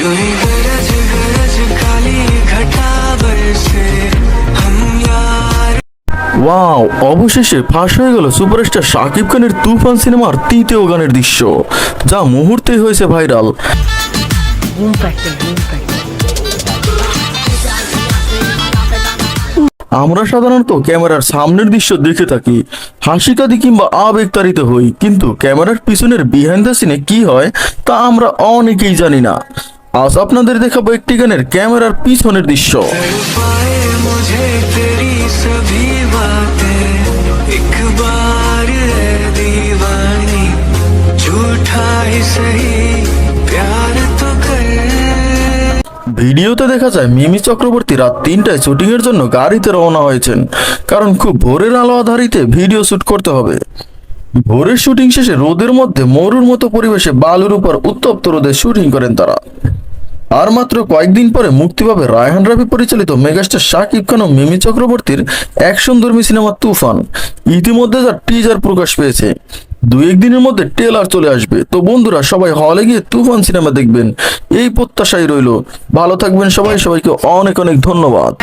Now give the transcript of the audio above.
यूं ही गरज गरज काली घटा बरसे हम यार ওয়াও অবশেষে ফাঁস হয়ে গেল সুপারস্টার শাকিব খানের তুফান সিনেমার তৃতীয় গানের দৃশ্য যা মুহূর্তেই হয়েছে ভাইরাল ঘুম পাচ্ছে ঘুম পাচ্ছে আমরা সাধারণত ক্যামেরার সামনের দৃশ্য দেখে থাকি হাসি কাঁদি কিংবা আবেগতাড়িত হই কিন্তু ক্যামেরার পিছনের বিহাইন্ড দ্য সিনে কি হয় তা আমরা অনেকেই জানি না আজ আপনাদের দেখাবো একটি গানের ক্যামেরার পিছনের দৃশ্য। ভিডিওতে দেখা যায় মিমি চক্রবর্তী রাত তিনটায় শুটিং এর জন্য গাড়িতে রওনা হয়েছেন। কারণ খুব ভোরের আলো আধারিতে ভিডিও শুট করতে হবে। ভোরের শুটিং শেষে রোদের মধ্যে মরুর মতো পরিবেশে বালুর উপর উত্তপ্ত রোদে শুটিং করেন তারা। আর মাত্র কয়েকদিন পরে মুক্তি পাবে রায়হান রাফি পরিচালিত মেগাস্টার শাকিব খান ও মিমি চক্রবর্তীর অ্যাকশন ধর্মী সিনেমা তুফান। ইতিমধ্যে তার টিজার প্রকাশ পেয়েছে। দু একদিনের মধ্যে ট্রেলার চলে আসবে। তো বন্ধুরা, সবাই হলে গিয়ে তুফান সিনেমা দেখবেন। এই প্রত্যাশাই রইল। ভালো থাকবেন সবাই। সবাইকে অনেক অনেক ধন্যবাদ।